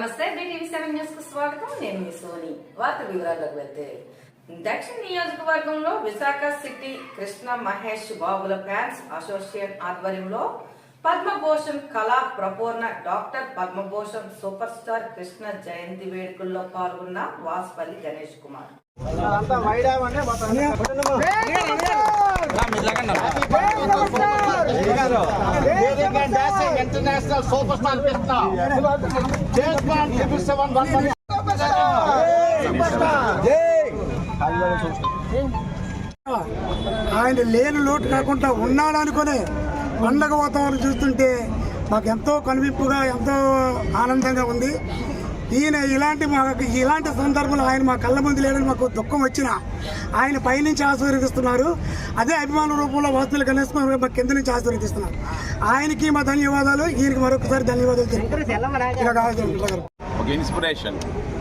నమస్తే BTV seven న్యూస్కు స్వాగతం. నేను మీ సోని. వార్త వివరాల్లోకి వెళ్తే దక్షిణ నియోజకవర్గంలో విశాఖ సిటీ కృష్ణ మహేష్ బాబుల ఫ్యాన్స్ అసోసియేషన్ ఆధ్వర్యంలో Padma Bhushan Kala Prapoorna doctor Padma Bhushan super star Krishna జయంతి వేడుకల్లో పాల్గొన్న Vaspalli Ganesh Kumar international super star Krishna James Bond triple seven one one ఆయన లేని లోటు కాకుండా ఉన్నాడు అనుకుని పండగ వాతావరణం చూస్తుంటే మాకు ఎంతో కనువిప్పుగా ఎంతో ఆనందంగా ఉంది. ఈయన ఇలాంటి మాకు ఇలాంటి సందర్భంలో ఆయన మా కళ్ళ ముందు లేడని మాకు దుఃఖం వచ్చిన ఆయన పైనుంచి ఆశీర్వదిస్తున్నారు. అదే అభిమాన రూపంలో వాసులు గణేష్ కుమార్ మా కింద నుంచి ఆశీర్వదిస్తున్నారు. ఆయనకి మా ధన్యవాదాలు ఈయనకి మరొకసారి ధన్యవాదాలు ఒక ఇన్స్పిరేషన్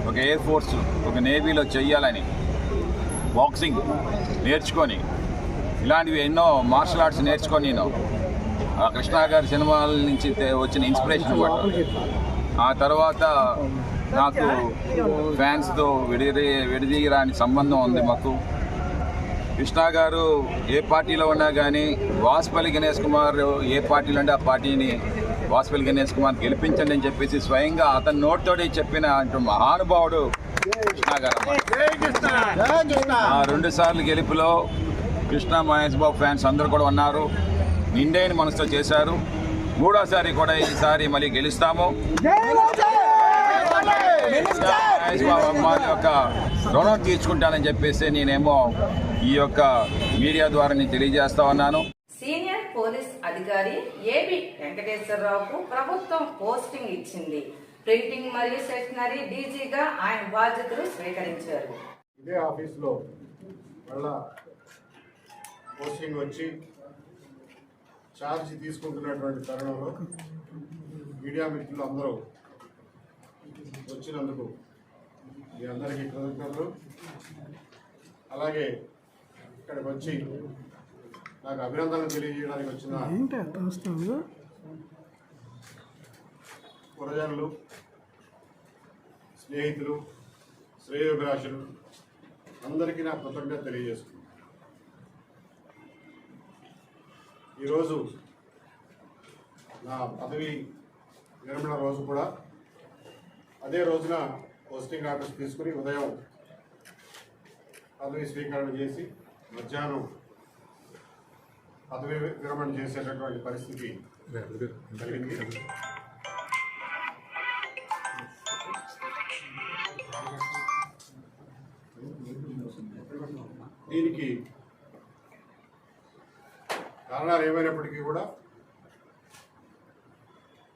ఒక ఎయిర్ ఫోర్స్ ఒక నేవీలో చెయ్యాలని బాక్సింగ్ నేర్చుకొని ఇలాంటివి ఎన్నో మార్షల్ ఆర్ట్స్ నేర్చుకొని నేను కృష్ణ గారి సినిమాల నుంచి వచ్చిన ఇన్స్పిరేషన్ అనమాట ఆ తర్వాత నాకు ఫ్యాన్స్తో విడిది విడిదీయరాని సంబంధం ఉంది మాకు. కృష్ణ గారు ఏ పార్టీలో ఉన్నా కానీ వాసుపల్లి గణేష్ కుమార్ ఏ పార్టీలో ఉంటే ఆ పార్టీని వాసుపల్లి గణేష్ కుమార్ గెలిపించండి అని చెప్పేసి స్వయంగా అతని నోటితోటి చెప్పిన అంటూ మహానుభావుడు కృష్ణ గారు ఆ రెండు సార్లు గెలుపులో కృష్ణ మహేష్ బాబు ఫ్యాన్స్ అందరూ కూడా ఉన్నారు. నిండైన మనసుతో చేశారు. మూడోసారి కూడా ఈసారి మళ్ళీ గెలుస్తాము. మహేష్ బాబు అమ్మాయి యొక్క రుణం తీర్చుకుంటానని చెప్పేసి నేనేమో ఈ యొక్క మీడియా ద్వారా నేను తెలియజేస్తా ఉన్నాను. సీనియర్ పోలీస్ అధికారి ఏబి వెంకటేశ్వరరావుకు ప్రభుత్వం పోస్టింగ్ ఇచ్చింది. ప్రింటింగ్ మరియు స్టేషనరీ డీజీగా ఆయన బాధ్యతలు స్వీకరించారు. ఇదే ఆఫీస్లో మళ్ళా పోస్టింగ్ వచ్చి ఛార్జ్ తీసుకుంటున్నటువంటి తరుణంలో మీడియా మిత్రులు అందరూ వచ్చినందుకు మీ అందరికీ కృతజ్ఞతలు. అలాగే ఇక్కడికి వచ్చి నాకు అభినందనలు తెలియజేయడానికి వచ్చిన పురజనులు స్నేహితులు శ్రేయోభిలాషులు అందరికీ నా కృతజ్ఞత తెలియజేస్తున్నాను. ఈరోజు నా పదవి విరమణ రోజు కూడా అదే రోజున పోస్టింగ్ ఆర్డర్స్ తీసుకుని ఉదయం పదవి స్వీకరణ చేసి మధ్యాహ్నం పదవి విరమణ చేసేటటువంటి పరిస్థితి జరిగింది. దీనికి కారణాలు ఏమైనప్పటికీ కూడా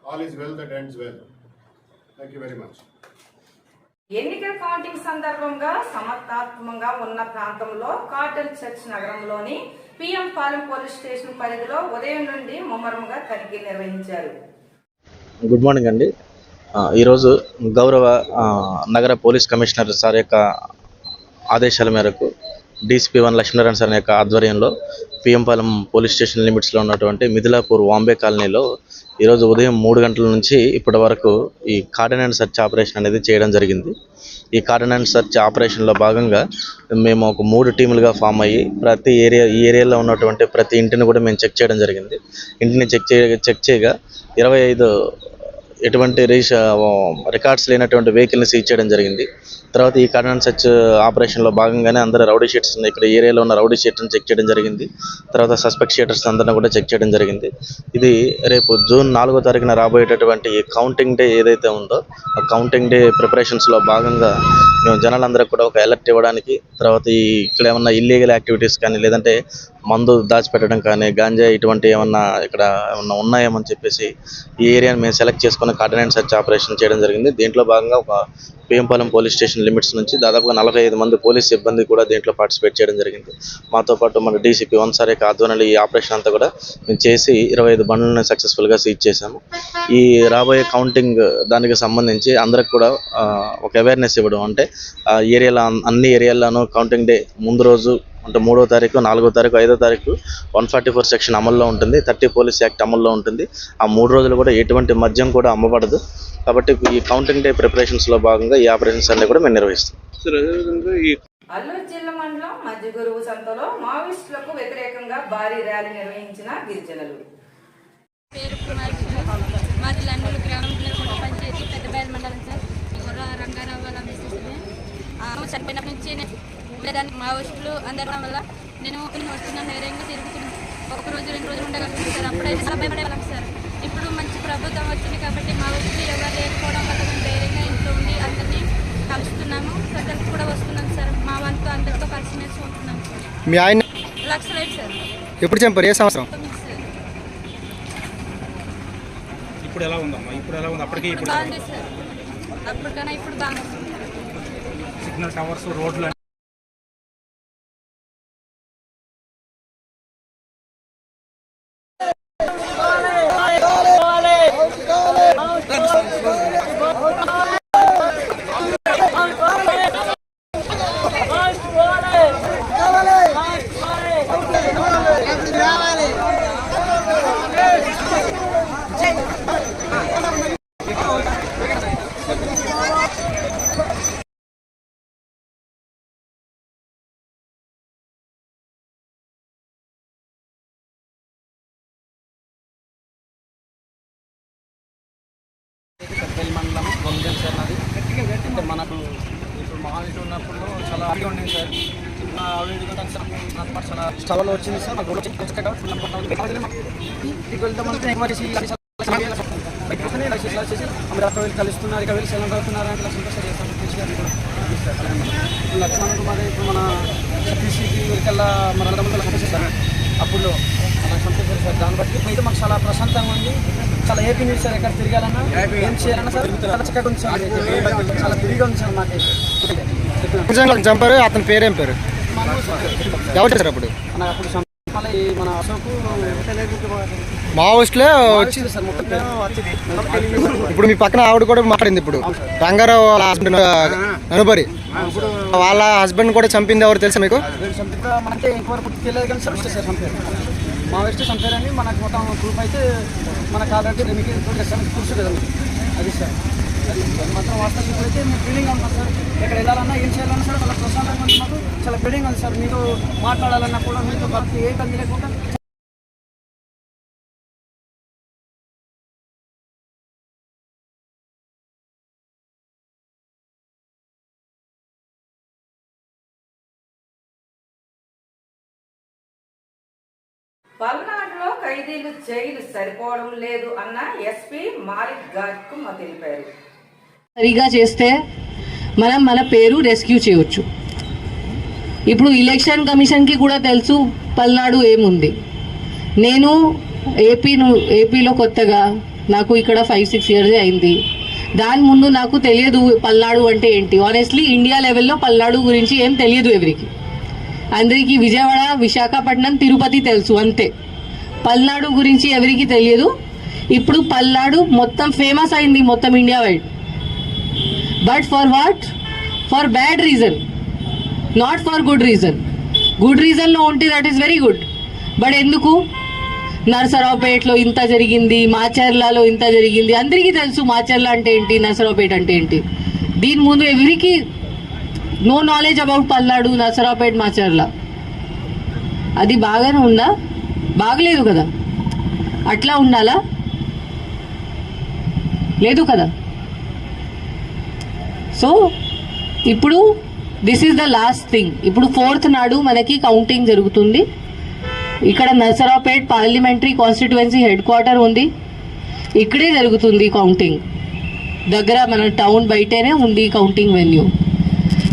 all is well that ends well thank you very much ఎన్నికల కౌంటింగ్ సందర్భంగా సమర్థాత్మకంగా ఉన్న ప్రాంతంలో కాటన్ చర్చ్ నగరంలోని పిఎం పాలెం పోలీస్ స్టేషన్ పరిధిలో ఉదయం నుండి ముమ్మరంగా తనిఖీ నిర్వహించారు. గుడ్ మార్నింగ్ అండి. ఈరోజు గౌరవ నగర పోలీస్ కమిషనర్ సార్ యొక్క ఆదేశాల మేరకు డీసీపీ వన్ లక్ష్మీనారాయణ సార్ యొక్క ఆధ్వర్యంలో పిఎంపాలెం పోలీస్ స్టేషన్ లిమిట్స్లో ఉన్నటువంటి మిథిలాపూర్ వాంబే కాలనీలో ఈరోజు ఉదయం మూడు గంటల నుంచి ఇప్పటి వరకు ఈ కార్డన్ అండ్ సెర్చ్ ఆపరేషన్ అనేది చేయడం జరిగింది. ఈ కార్డన్ అండ్ సెర్చ్ ఆపరేషన్లో భాగంగా మేము ఒక మూడు టీములుగా ఫామ్ అయ్యి ప్రతి ఏరియా ఈ ఏరియాలో ఉన్నటువంటి ప్రతి ఇంటిని కూడా మేము చెక్ చేయడం జరిగింది. ఇంటిని చెక్ చే చెక్ చేయగా ఇరవై ఐదు ఎటువంటి రిజిస్ రికార్డ్స్ లేనటువంటి వెహికల్ని సీజ్ చేయడం జరిగింది. తర్వాత ఈ కర్ణన్ సచ్ ఆపరేషన్లో భాగంగానే అందరూ రౌడీ షీట్స్ ఇక్కడ ఏరియాలో ఉన్న రౌడీ షీట్ని చెక్ చేయడం జరిగింది. తర్వాత సస్పెక్ట్ షీటర్స్ అందరిని కూడా చెక్ చేయడం జరిగింది. ఇది రేపు జూన్ నాలుగో తారీఖున రాబోయేటటువంటి కౌంటింగ్ డే ఏదైతే ఉందో ఆ కౌంటింగ్ డే ప్రిపరేషన్స్లో భాగంగా మేము జనాలందరికీ కూడా ఒక అలర్ట్ ఇవ్వడానికి తర్వాత ఈ ఇక్కడ ఏమన్నా ఇల్లీగల్ యాక్టివిటీస్ కానీ లేదంటే మందు దాచిపెట్టడం కానీ గాంజా ఇటువంటి ఏమన్నా ఇక్కడ ఏమన్నా ఉన్నాయేమని చెప్పేసి ఈ ఏరియాని మేము సెలెక్ట్ చేసుకుని కాటన్ అండ్ సెర్చ్ ఆపరేషన్ చేయడం జరిగింది. దీంట్లో భాగంగా ఒక పిఎంపాలెం పోలీస్ స్టేషన్ లిమిట్స్ నుంచి దాదాపుగా నలభై ఐదు మంది పోలీస్ సిబ్బంది కూడా దీంట్లో పార్టిసిపేట్ చేయడం జరిగింది. మాతో పాటు మన డీసీపీ వన్ ఆధ్వర్యంలో ఈ ఆపరేషన్ అంతా కూడా మేము చేసి ఇరవై ఐదు బండ్లను సక్సెస్ఫుల్గా సీజ్ చేశాము. ఈ రాబోయే కౌంటింగ్ దానికి సంబంధించి అందరికి కూడా ఒక అవేర్నెస్ ఇవ్వడం అంటే ఆ ఏరియాలో అన్ని ఏరియాల్లోనూ కౌంటింగ్ డే ముందు రోజు అంటే మూడో తారీఖు నాలుగో తారీఖు ఐదో తారీఖు వన్ ఫార్టీ ఫోర్ సెక్షన్ అమల్లో ఉంటుంది థర్టీ పోలీస్ యాక్ట్ అమల్లో ఉంటుంది ఆ మూడు రోజులు కూడా ఎటువంటి మద్యం కూడా అమ్మబడదు కాబట్టి ఈ కౌంటింగ్ డే ప్రిపరేషన్స్లో భాగంగా ఈ ఆపరేషన్స్ అన్ని కూడా మేము నిర్వహిస్తాం అల్లూరు జిల్లా మండలం మధ్యగురువు సంతలో మావోయిస్టులకు వ్యతిరేకంగా భారీ ర్యాలీ నిర్వహించిన గిరిజనులు పేరు కుమార్ మాది లండూరు గ్రామంలో కొత్త పంచాయతీ పెద్దబయలు మండలం సార్ గుర్ర రంగారావు వాళ్ళ మిస్సెస్ని చనిపోయినప్పటి నుంచి దానికి మా వస్తువులు అందడం వల్ల నేను వస్తున్నాను ధైర్యంగా తిరుగుతున్నాను ఒక రోజు రెండు రోజులు ఉండగలుగుతాను సార్. అప్పుడైతే చాలా భయపడేవాళ్ళం సార్. ఇప్పుడు మంచి ప్రభుత్వం వచ్చింది కాబట్టి మా వస్తువులు ఎవరు లేకపోవడం వల్ల మేము ధైర్యంగా ఇంట్లో ఉండి అందరినీ కలుస్తున్నాము. ప్రజలకు కూడా వస్తున్నాం సార్. మా వంతు అందరితో కలిసిమెలిసి ఉంటున్నాం మీ ఆయన సార్. ఎప్పుడు చంపారు? ఏ సంవత్సరం? ఇప్పుడు ఎలా ఉందమ్మా? ఇప్పుడు ఎలా ఉంది? అప్పటికి ఇప్పుడు బాగుంది సార్. అప్పటికన్నా ఇప్పుడు బాగుంది. సిగ్నల్ టవర్స్ రోడ్లు పెద్దపల్లి మండలం గొంగల్ సార్ నాది. అంటే మనకు ఇప్పుడు మహావీటి ఉన్నప్పుడు చాలా ఆవిడ ఉండేది సార్. చిన్న ఆవిడ చాలా స్టవల్ వచ్చింది సార్. నాకు రోడ్డు వెళ్తామంటే అక్కడ వెళ్ళి కలుస్తున్నారు. ఇక వెళ్ళి సెలవు కలుస్తున్నారు అంటే ఇలా సంతోషం ఇప్పుడు లక్ష్మణుడు ఇప్పుడు మన సతీష్కి వెళ్ళి మన రెండు పంపించేస్తారు అప్పుడు పంపించారు సార్. దాన్ని బట్టి అయితే మాకు చాలా ప్రశాంతంగా ఉంది. చాలా ఏపీ న్యూస్ సార్ ఎక్కడ తిరగాలన్నా. ఏం చేయాలన్నా సార్ చాలా చక్కగా ఉంది సార్. చాలా తిరిగి ఉంది సార్ మాకు నిజంగా చంపారు అతని పేరేం పేరు? ఎవరు చేశారు అప్పుడు? మన అశోక్ మావోయిస్టులే వచ్చి వచ్చింది సార్. ఇప్పుడు మీ పక్కన ఆవిడ కూడా మాట్లాడింది ఇప్పుడు. రంగారావు వాళ్ళ హస్బెండ్ అనుబరి. వాళ్ళ హస్బెండ్ కూడా చంపింది ఎవరు తెలుసా మీకు? వీళ్ళు మా చంపారని మనకు మొత్తం గ్రూప్ అయితే మనకు ఆల్రెడీ రెమికి కూర్చో కదా అది సార్. అది మాత్రం వాస్తవం. ఇప్పుడైతే మేము ఫీలింగ్ ఉన్నాం సార్. ఎక్కడ వెళ్ళాలన్నా ఏం చేయాలన్నా సార్ చాలా ప్రశాంతంగా ఉంది మాకు. చాలా ఫీలింగ్ ఉంది సార్. మీతో మాట్లాడాలన్నా కూడా మీతో భక్తి ఏ ఇబ్బంది లేకుండా పల్నాడులో ఖైదీలు జైలు సరిపోవడం లేదు అన్న ఎస్పీ మాలిక్ గార్కు తెలిపారు. సరిగా చేస్తే మనం మన పేరు రెస్క్యూ చేయొచ్చు. ఇప్పుడు ఎలక్షన్ కమిషన్కి కూడా తెలుసు పల్నాడు ఏముంది. నేను ఏపీ ఏపీలో కొత్తగా నాకు ఇక్కడ ఫైవ్ సిక్స్ ఇయర్స్ అయింది. దాని ముందు నాకు తెలియదు పల్నాడు అంటే ఏంటి? ఆనెస్ట్లీ ఇండియా లెవెల్లో పల్నాడు గురించి ఏం తెలియదు ఎవరికి. అందరికీ విజయవాడ విశాఖపట్నం తిరుపతి తెలుసు అంతే. పల్నాడు గురించి ఎవరికి తెలియదు. ఇప్పుడు పల్నాడు మొత్తం ఫేమస్ అయింది మొత్తం India wide but for what for bad reason not for good reason good రీజన్లో ఉంటే that is very good but ఎందుకు? నర్సరావుపేటలో ఇంత జరిగింది మాచర్లలో ఇంత జరిగింది. అందరికీ తెలుసు మాచర్ల అంటే ఏంటి నర్సరావుపేట అంటే ఏంటి. దీని ముందు ఎవరికి no knowledge about Palnadu Nasarapet Macherla. అది బాగానే ఉందా? బాగలేదు కదా. అట్లా ఉండాలా? లేదు కదా. సో ఇప్పుడు this is the last thing ఇప్పుడు ఫోర్త్ నాడు మనకి కౌంటింగ్ జరుగుతుంది. ఇక్కడ Narsaraopet parliamentary constituency head quarter ఉంది. ఇక్కడే జరుగుతుంది కౌంటింగ్ దగ్గర మన టౌన్ బయటనే ఉంది కౌంటింగ్ వెన్యూ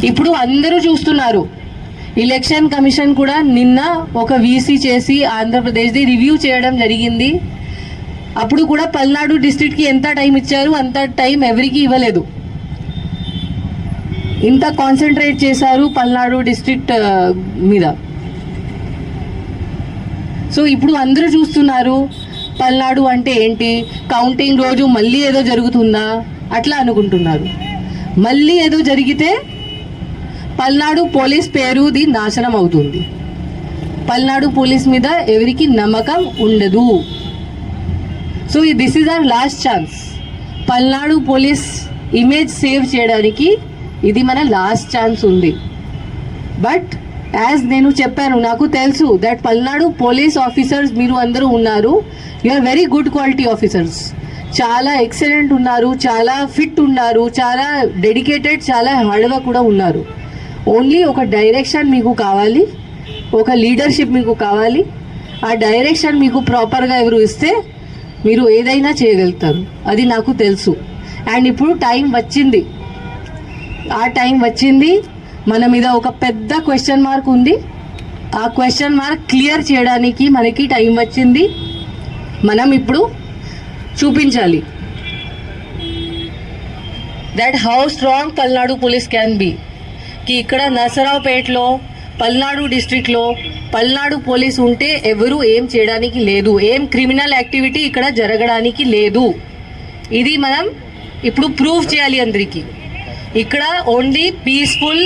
ఇప్పుడు అందరూ చూస్తున్నారు. ఎలక్షన్ కమిషన్ కూడా నిన్న ఒక వీసీ చేసి ఆంధ్రప్రదేశ్ది రివ్యూ చేయడం జరిగింది. అప్పుడు కూడా పల్నాడు డిస్ట్రిక్ట్కి ఎంత టైం ఇచ్చారు అంత టైం ఎవరికి ఇవ్వలేదు. ఇంత కాన్సన్ట్రేట్ చేశారు పల్నాడు డిస్ట్రిక్ట్ మీద. సో ఇప్పుడు అందరూ చూస్తున్నారు పల్నాడు అంటే ఏంటి? కౌంటింగ్ రోజు మళ్ళీ ఏదో జరుగుతుందా? అట్లా అనుకుంటున్నారు. మళ్ళీ ఏదో జరిగితే పల్నాడు పోలీస్ పేరుది నాశనం అవుతుంది. పల్నాడు పోలీస్ మీద ఎవరికి నమ్మకం ఉండదు. So this is our last chance Palnadu police image save చేయడానికి ఇది మన లాస్ట్ ఛాన్స్ ఉంది. బట్ యాజ్ నేను చెప్పాను నాకు తెలుసు దట్ పల్నాడు పోలీస్ ఆఫీసర్స్ మీరు అందరూ ఉన్నారు. You are very good quality officers చాలా ఎక్సలెంట్ ఉన్నారు చాలా ఫిట్ ఉన్నారు చాలా డెడికేటెడ్ చాలా హార్డ్గా కూడా ఉన్నారు. ఓన్లీ ఒక డైరెక్షన్ మీకు కావాలి ఒక లీడర్షిప్ మీకు కావాలి. ఆ డైరెక్షన్ మీకు ప్రాపర్గా ఎవరు ఇస్తే మీరు ఏదైనా చేయగలుగుతారు. అది నాకు తెలుసు. అండ్ ఇప్పుడు టైం వచ్చింది. ఆ టైం వచ్చింది. మన మీద ఒక పెద్ద క్వశ్చన్ మార్క్ ఉంది. ఆ క్వశ్చన్ మార్క్ క్లియర్ చేయడానికి మనకి టైం వచ్చింది. మనం ఇప్పుడు చూపించాలి. That how strong Palnadu police can be కి ఇక్కడ నరసరావుపేటలో పల్నాడు డిస్ట్రిక్ట్లో పల్నాడు పోలీస్ ఉంటే ఎవరూ ఏం చేయడానికి లేదు. ఏం క్రిమినల్ యాక్టివిటీ ఇక్కడ జరగడానికి లేదు. ఇది మనం ఇప్పుడు ప్రూఫ్ చేయాలి అందరికీ. ఇక్కడ ఓన్లీ పీస్ఫుల్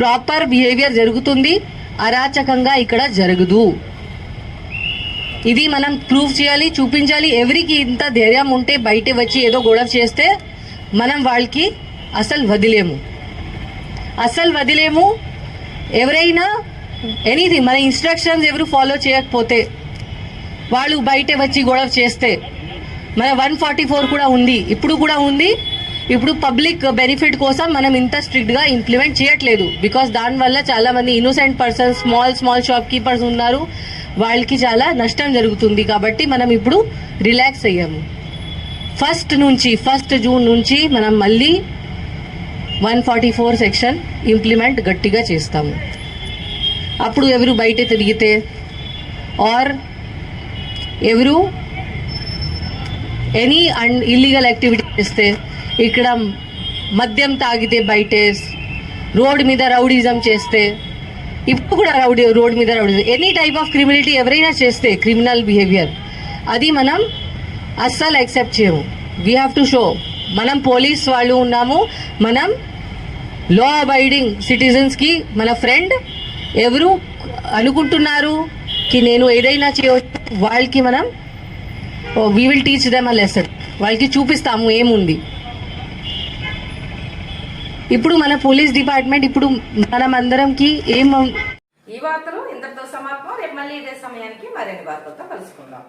ప్రాపర్ బిహేవియర్ జరుగుతుంది. అరాచకంగా ఇక్కడ జరగదు. ఇది మనం ప్రూఫ్ చేయాలి చూపించాలి. ఎవరికి ఇంత ధైర్యం ఉంటే బయట వచ్చి ఏదో గొడవ చేస్తే మనం వాళ్ళకి అసలు వదిలేము. అసలు వదిలేము. ఎవరైనా ఎనీథింగ్ మన ఇన్స్ట్రక్షన్స్ ఎవరు ఫాలో చేయకపోతే వాళ్ళు బయట వచ్చి గొడవ చేస్తే మన వన్ ఫార్టీ ఫోర్ కూడా ఉంది. ఇప్పుడు కూడా ఉంది. ఇప్పుడు పబ్లిక్ బెనిఫిట్ కోసం మనం ఇంత స్ట్రిక్ట్గా ఇంప్లిమెంట్ చేయట్లేదు. బికాస్ దానివల్ల చాలా మంది innocent persons small small shopkeepers ఉన్నారు. వాళ్ళకి చాలా నష్టం జరుగుతుంది. కాబట్టి మనం ఇప్పుడు రిలాక్స్ అయ్యాము. ఫస్ట్ నుంచి ఫస్ట్ జూన్ నుంచి మనం మళ్ళీ one forty four section implement గట్టిగా చేస్తాము. అప్పుడు ఎవరు బయట తిరిగితే? ఆర్ ఎవరు ఎనీ అన్ ఇల్లీగల్ యాక్టివిటీ చేస్తే ఇక్కడ మద్యం తాగితే బయటే రోడ్ మీద రౌడిజం చేస్తే ఇప్పుడు కూడా రౌడీ రోడ్ మీద rowdyism. Any type of criminality ఎవరైనా చేస్తే క్రిమినల్ బిహేవియర్ అది మనం అస్సలు యాక్సెప్ట్ చేయము. వీ హ్యావ్ టు షో మనం పోలీస్ వాళ్ళు ఉన్నాము. మనం లో అబైడింగ్ సిటిజన్స్కి మన ఫ్రెండ్ ఎవరు అనుకుంటున్నారు కి నేను ఏదైనా చేయవచ్చు వాళ్ళకి మనం we will teach them a lesson వాళ్ళకి చూపిస్తాము ఏముంది. ఇప్పుడు మన పోలీస్ డిపార్ట్మెంట్ ఇప్పుడు మనం అందరంకి ఏం ఈ వార్తలు ఇంతటితో సమాప్తం. రేపు మళ్ళీ ఇదే సమయానికి మరిన్ని వార్తలతో కలుసుకుందాం.